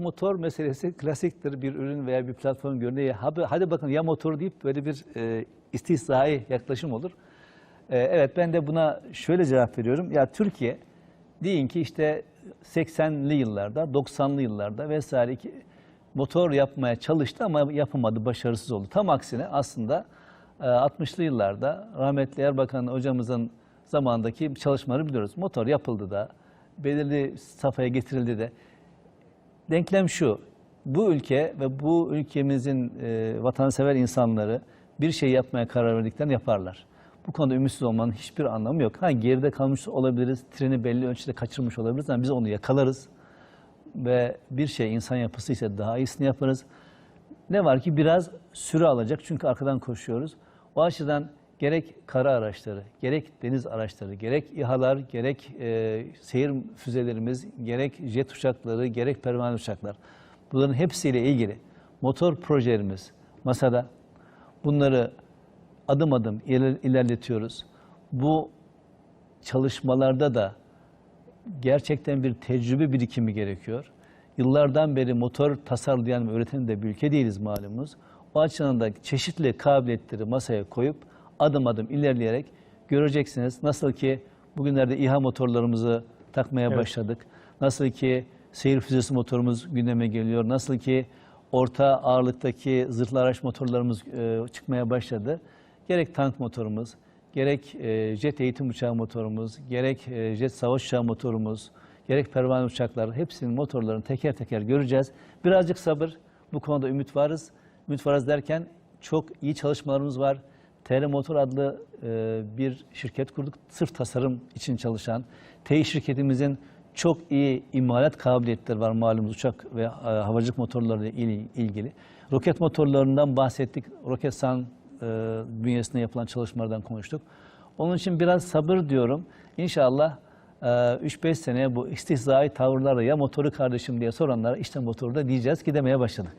Motor meselesi klasiktir. Bir ürün veya bir platform görüneği. Hadi, hadi bakın ya motor deyip böyle bir e, istihzai yaklaşım olur. E, evet ben de buna şöyle cevap veriyorum. Ya Türkiye deyin ki işte 80'li yıllarda, 90'lı yıllarda vesaire ki motor yapmaya çalıştı ama yapamadı, başarısız oldu. Tam aksine aslında e, 60'lı yıllarda rahmetli Erbakan hocamızın zamandaki çalışmaları biliyoruz. Motor yapıldı da, belirli safhaya getirildi de. Denklem şu, bu ülke ve bu ülkemizin e, vatansever insanları bir şey yapmaya karar verdikten yaparlar. Bu konuda ümitsiz olmanın hiçbir anlamı yok. Ha geride kalmış olabiliriz, treni belli ölçüde kaçırmış olabiliriz ama biz onu yakalarız. Ve bir şey insan yapısı ise daha iyisini yaparız. Ne var ki biraz süre alacak çünkü arkadan koşuyoruz. O açıdan gerek kara araçları, gerek deniz araçları, gerek İHA'lar, gerek e, seyir füzelerimiz, gerek jet uçakları, gerek pervane uçaklar. Bunların hepsiyle ilgili motor projelerimiz masada. Bunları adım adım iler- ilerletiyoruz. Bu çalışmalarda da gerçekten bir tecrübe birikimi gerekiyor. Yıllardan beri motor tasarlayan ve üreten de bir ülke değiliz malumunuz. O açıdan da çeşitli kabiliyetleri masaya koyup adım adım ilerleyerek göreceksiniz. Nasıl ki bugünlerde İHA motorlarımızı takmaya Evet. başladık. Nasıl ki seyir füzesi motorumuz gündeme geliyor. Nasıl ki orta ağırlıktaki zırhlı araç motorlarımız e, çıkmaya başladı. Gerek tank motorumuz, gerek e, jet eğitim uçağı motorumuz, gerek e, jet savaş uçağı motorumuz, gerek pervane uçaklar hepsinin motorlarını teker teker göreceğiz. Birazcık sabır. Bu konuda ümit varız. Ümit varız derken çok iyi çalışmalarımız var. TR Motor adlı e, bir şirket kurduk. Sırf tasarım için çalışan. TEİ şirketimizin çok iyi imalat kabiliyetleri var malumunuz uçak ve e, havacılık motorları ile ilgili. Roket motorlarından bahsettik. Roketsan e, bünyesinde yapılan çalışmalardan konuştuk. Onun için biraz sabır diyorum. İnşallah e, 3-5 seneye bu istihzai tavırlarla ya motoru kardeşim diye soranlara işte motoru da diyeceğiz ki demeye başladık.